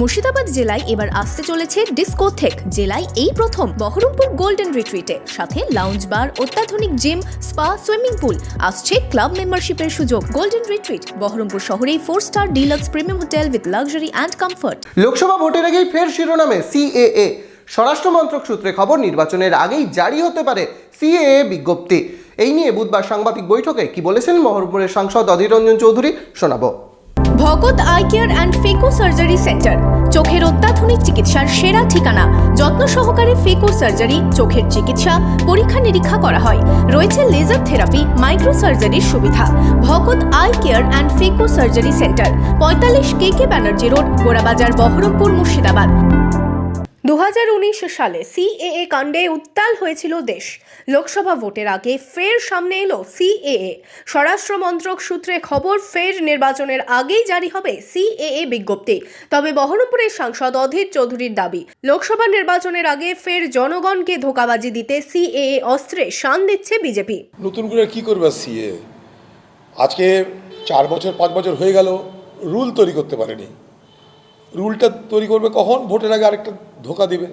মুর্শিদাবাদ জেলায় এবার আসতে চলেছে ডিস্কোথেক, জেলায় এই প্রথম বহরমপুর গোল্ডেন রিট্রিটে। সাথে লাউঞ্জ বার অত্যাধুনিক জিম স্পা সুইমিং পুল আসছে ক্লাব মেম্বারশিপের সুযোগ। গোল্ডেন রিট্রিট, বহরমপুর শহরেই four star deluxe premium hotel with luxury and comfort Lok Sabha ভোটের আগেই ফের শিরোনামে সিএএ স্বরাষ্ট্র মন্ত্রক সূত্রে খবর, নির্বাচনের আগেই জারি হতে পারে সিএএ বিজ্ঞপ্তি। এই নিয়ে বুধবার সাংবাদিক বৈঠকে কি বলেছেন মহরমপুরের সাংসদ অধীর রঞ্জন চৌধুরী শোনাবো। Bhagat eye care and phaco surgery centre চোখের অত্যাধুনিক চিকিৎসার সেরা ঠিকানা। যত্ন সহকারে ফেকো সার্জারি চোখের চিকিৎসা, পরীক্ষা নিরীক্ষা করা হয়। রয়েছে লেজার থেরাপি মাইক্রো সার্জারির সুবিধা। Bhagat eye care and phaco surgery centre পঁয়তাল্লিশ K K Banerjee road Gorabazar Baharampur Murshidabad. দু সালে সিএএ কাণ্ডে উত্তাল হয়েছিল দেশ। লোকসভা ভোটের আগে ফের সামনে এলো সিএএ। স্বরাষ্ট্র মন্ত্রক সূত্রে খবর, ফের নির্বাচনের আগেই জারি হবে সিএএ বিজ্ঞপ্তি। তবে বহরমপুরের সাংসদ অধীর চৌধুরীর দাবি, লোকসভা নির্বাচনের আগে ফের জনগণকে ধোকাবাজি দিতে সিএএ অস্ত্রে শান দিচ্ছে বিজেপি। নতুন করে কি করবে সিএ আজকে চার বছর, পাঁচ বছর হয়ে গেল, রুল তৈরি করতে পারেনি। রুলটা তৈরি করবে কখন? ভোটের আগে আরেকটা ধোকা দিবে।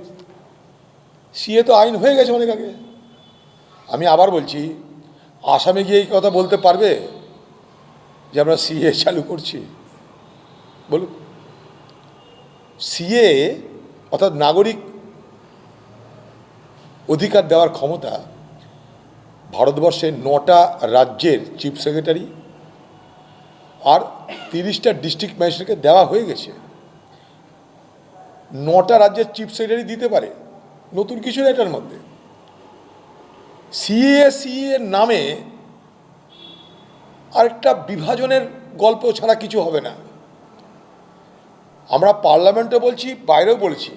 সিএ তো আইন হয়ে গেছে অনেক আগে। আমি আবার বলছি, আসামে গিয়ে এই কথা বলতে পারবে যে আমরা সিএ চালু করছি? বলুন। সিএ, অর্থাৎ নাগরিক অধিকার দেওয়ার ক্ষমতা ভারতবর্ষের নটা রাজ্যের চিফ সেক্রেটারি আর তিরিশটা ডিস্ট্রিক্ট ম্যাজিস্ট্রেটকে দেওয়া হয়ে গেছে। নটা রাজ্যের চিফ সেক্রেটারি দিতে পারে, নতুন কিছু না এটার মধ্যে। সিএ সিএ নামে আরেকটা বিভাজনের গল্প ছাড়া কিছু হবে না। আমরা পার্লামেন্টে বলছি, বাইরেও বলছি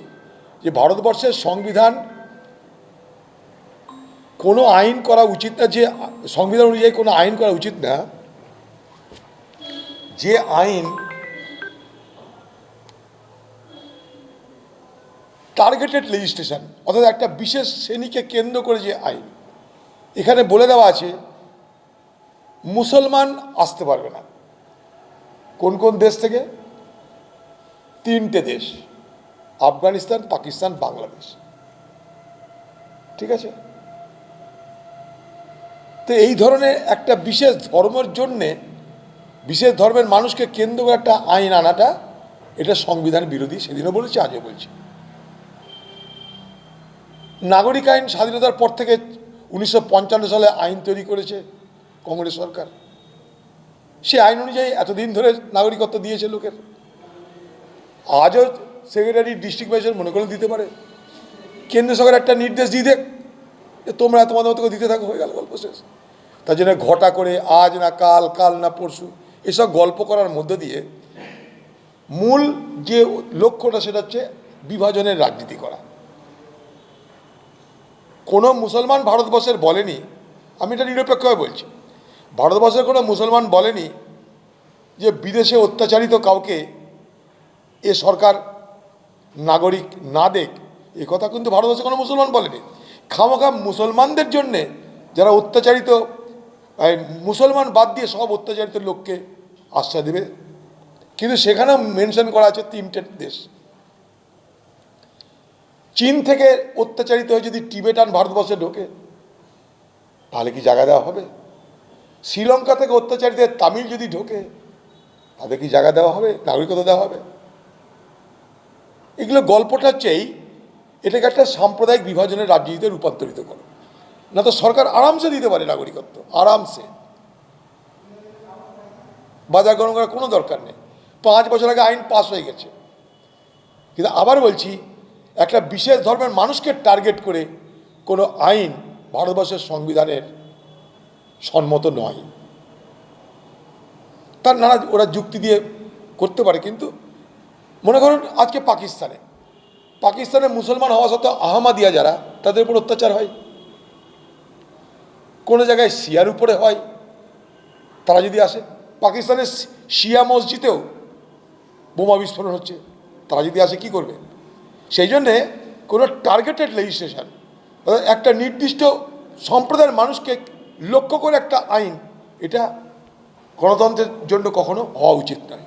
যে ভারতবর্ষের সংবিধান কোনো আইন করা উচিত না, যে সংবিধান অনুযায়ী কোনো আইন করা উচিত না। যে আইন টার্গেটেড লেজিসলেশন অর্থাৎ একটা বিশেষ শ্রেণীকে কেন্দ্র করে যে আইন, এখানে বলে দেওয়া আছে, মুসলমান আসতে পারবে না। কোন কোন দেশ থেকে? তিনটে দেশ, আফগানিস্তান, পাকিস্তান, বাংলাদেশ। ঠিক আছে? তো এই ধরনের একটা বিশেষ ধর্মের জন্যে, বিশেষ ধর্মের মানুষকে কেন্দ্র করে একটা আইন আনাটা, এটা সংবিধান বিরোধী, সেদিনও বলেছি, আজও বলছি। নাগরিক আইন স্বাধীনতার পর থেকে উনিশশো পঞ্চান্ন সালে আইন তৈরি করেছে কংগ্রেস সরকার। সে আইন অনুযায়ী এতদিন ধরে নাগরিকত্ব দিয়েছে লোকের। আজও সেক্রেটারি ডিস্ট্রিক্ট ম্যাজিস্ট্রেট মনে করে দিতে পারে। কেন্দ্র সরকার একটা নির্দেশ দিয়ে দেখ যে তোমরা তোমাদের মতো দিতে থাকো, হয়ে গেল গল্প শেষ। তার জন্য ঘটা করে আজ না কাল কাল না পরশু এসব গল্প করার মধ্যে দিয়ে মূল যে লক্ষ্যটা সেটা হচ্ছে বিভাজনের রাজনীতি করা। কোনো মুসলমান ভারতবর্ষের বলেনি, আমি এটা নিরপেক্ষভাবে বলছি, ভারতবর্ষের কোনো মুসলমান বলেনি যে বিদেশে অত্যাচারিত কাউকে এ সরকার নাগরিক না দেখ। এ কথা কিন্তু ভারতবর্ষে কোনো মুসলমান বলেনি। খামোখা মুসলমানদের জন্যে যারা অত্যাচারিত মুসলমান বাদ দিয়ে সব অত্যাচারিত লোককে আশ্রয় দেবে। কিন্তু সেখানেও মেনশন করা আছে তিনটে দেশ। চীন থেকে অত্যাচারিত হয়ে যদি টিবেটান ভারতবর্ষে ঢোকে, তাহলে কি জায়গা দেওয়া হবে? শ্রীলঙ্কা থেকে অত্যাচারিত তামিল যদি ঢোকে, তাদের কি জায়গা দেওয়া হবে? নাগরিকতা দেওয়া হবে? এগুলো গল্পটা চেয়েই এটাকে একটা সাম্প্রদায়িক বিভাজনের রাজনীতিতে রূপান্তরিত করে। না তো সরকার আরামসে দিতে পারে নাগরিকত্ব, আরামসে। বাজার গরম করার কোনো দরকার নেই। পাঁচ বছর আগে আইন পাস হয়ে গেছে। কিন্তু আবার বলছি একটা বিশেষ ধর্মের মানুষকে টার্গেট করে কোনো আইন ভারতবর্ষের সংবিধানের সম্মত নয়। তার নানা ওরা যুক্তি দিয়ে করতে পারে, কিন্তু মনে করুন আজকে পাকিস্তানে। পাকিস্তানে মুসলমান হওয়া সত্ত্বেও আহমাদিয়া যারা, তাদের উপর অত্যাচার হয়। কোনো জায়গায় শিয়ার উপরে হয়, তারা যদি আসে, পাকিস্তানের শিয়া মসজিদেও বোমা বিস্ফোরণ হচ্ছে, তারা যদি আসে কি করবে? সেই জন্যে কোনো টার্গেটেড লেজিস্লেশন একটা নির্দিষ্ট সম্প্রদায়ের মানুষকে লক্ষ্য করে একটা আইন, এটা গণতন্ত্রের জন্য কখনো হওয়া উচিত নয়।